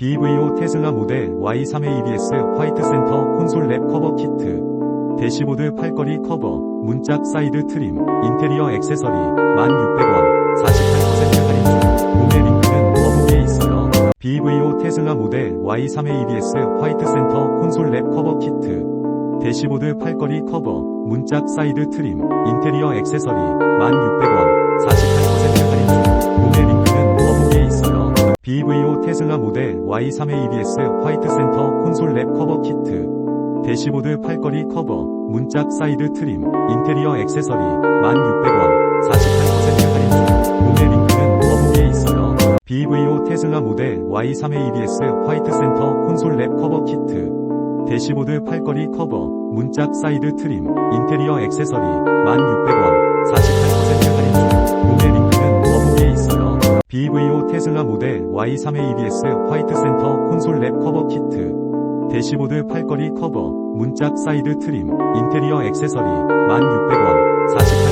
BVO 테슬라 모델 Y3의 EBS 화이트 센터 콘솔 랩 커버 키트, 대시보드 팔걸이 커버, 문짝 사이드 트림, 인테리어 액세서리 16,000원, 48% 할인 중. 구매 링크는 더보기에 있어요. BVO 테슬라 모델 Y3의 EBS 화이트 센터 콘솔 랩 커버 키트, 대시보드 팔걸이 커버, 문짝 사이드 트림, 인테리어 액세서리 16,000원, 48% 할인 중. 구매 링크는 더보기에 있어요. BVO 테슬라 모델 Y3의 EBS 화이트 센터 콘솔 랩 커버 키트, 대시보드 팔걸이 커버, 문짝 사이드 트림, 인테리어 액세서리 16,000원, 48% 할인 중. 구매 링크는 더보기에 있어요. BVO 테슬라 모델 Y3의 EBS 화이트 센터 콘솔 랩 커버 키트, 대시보드 팔걸이 커버, 문짝 사이드 트림, 인테리어 액세서리 16,000원, 48% BVO 테슬라 모델 Y3의 EBS 화이트 센터 콘솔 랩 커버 키트, 대시보드 팔걸이 커버, 문짝 사이드 트림, 인테리어 액세서리. 16,000원, 48%